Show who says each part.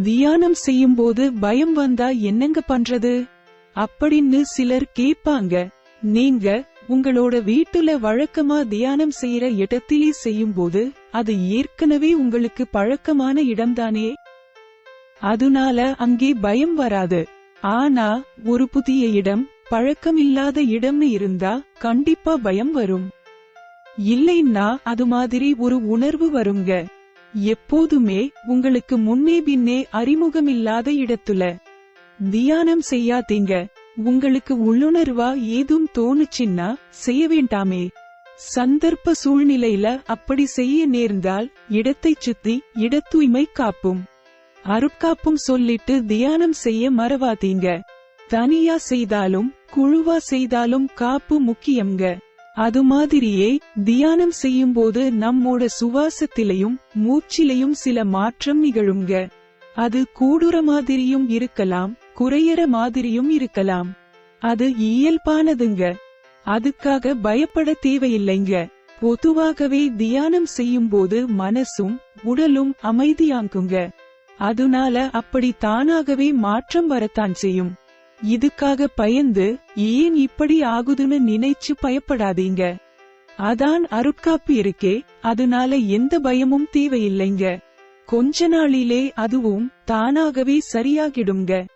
Speaker 1: தியானம் செய்யும்போது பயம் வந்தா என்னங்க பண்றது? அப்படின்னு சிலர் கேட்பாங்க. நீங்க உங்களோட வீட்டுல வழக்கமா தியானம் செய்யற இடத்திலே செய்யும்போது அது ஏற்கனவே உங்களுக்கு பழக்கமான இடம்தானே? அதனால அங்கே பயம் வராது. ஆனா ஒரு புதிய இடம் பழக்கம் இல்லாத இடம்னு இருந்தா கண்டிப்பா பயம் வரும். இல்லைன்னா அது மாதிரி ஒரு உணர்வு வருங்க. எப்போதுமே உங்களுக்கு முன்னே பின்னே அறிமுகமில்லாத இடத்துல. தியானம் செய்யாதீங்க. உங்களுக்கு உள்ளுணர்வா ஏதும் தோணுச்சின்னா செய்ய வேண்டாமே. சந்தர்ப்ப சூழ்நிலையில அப்படி செய்ய நேர்ந்தால் இடத்தைச் சுத்தி இட தூய்மை காப்பும். அருட்காப்பும் சொல்லிட்டு தியானம் செய்ய மறவாதீங்க. தனியா செய்தாலும் குழுவா செய்தாலும் காப்பு முக்கியம்ங்க. அது மாதிரியே தியானம் செய்யும் போது நம்மோட சுவாசத்திலையும் மூச்சிலையும் சில மாற்றம் நிகழுங்க. அது கூடுற மாதிரியும் இருக்கலாம் குறையற மாதிரியும் இருக்கலாம். அது இயல்பானதுங்க. அதுக்காக பயப்பட தேவையில்லைங்க. பொதுவாகவே தியானம் செய்யும் போது மனசும் உடலும் அமைதியாங்குங்க. அதனால அப்படி தானாகவே மாற்றம் வரத்தான் செய்யும். இதுக்காக பயந்து ஏன் இப்படி ஆகுதுன்னு நினைச்சு பயப்படாதீங்க. அதான் அருட்காப்பு இருக்கே அதனால எந்த பயமும் தேவையில்லைங்க. கொஞ்ச நாளிலே அதுவும் தானாகவே சரியாகிடுங்க